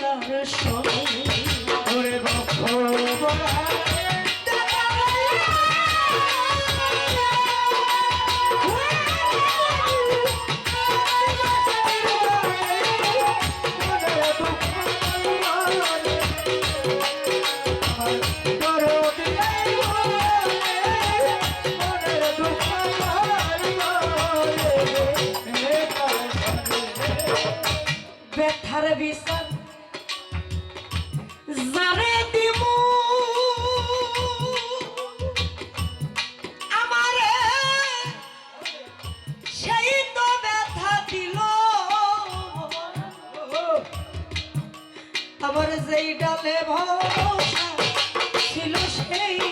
কার সঙ্গে। ভক্ত আমার যেই ডালে ভালো ছিল সেই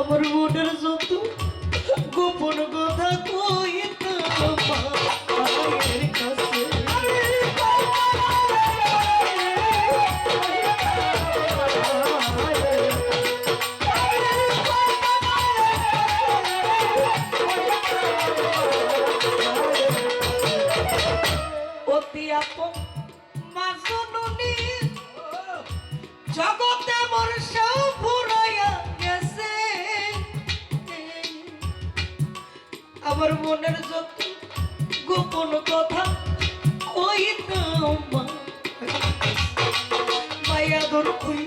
আমার মনের যত গোপন কথা কো আমার মনের যত গোপন কথা কই না মায়া দর কই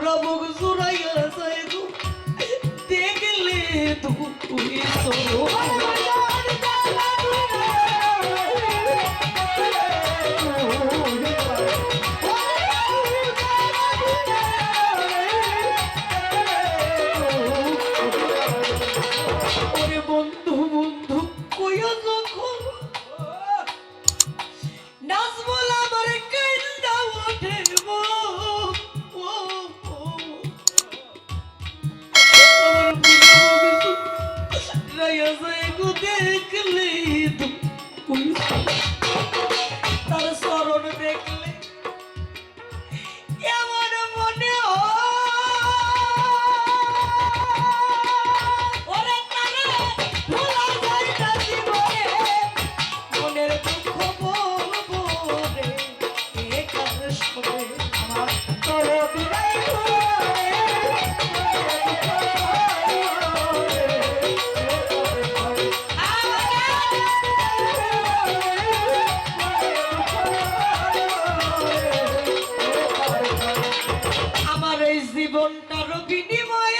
তোরা মুখ জোড়াইয়া যাই দেখলে তুমি তো আমার এই জীবনটারও বিনিময়ে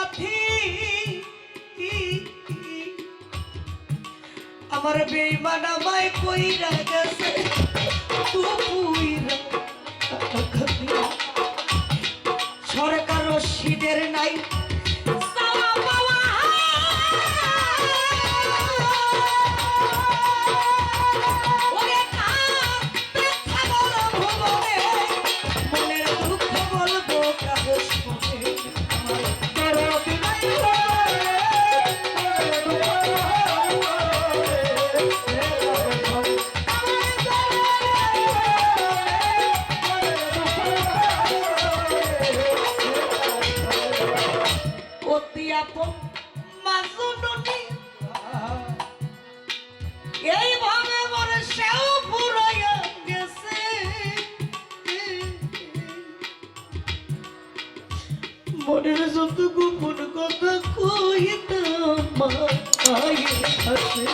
সাথী। আমার বেইমান আমায় কইরা গেছে সরকার রশিদের নাই আপন মাজননী এইভাবে মরে সেও পুরাইয়া গেছে মনের যত গোপন কথা কইতাম মায়ের কাছে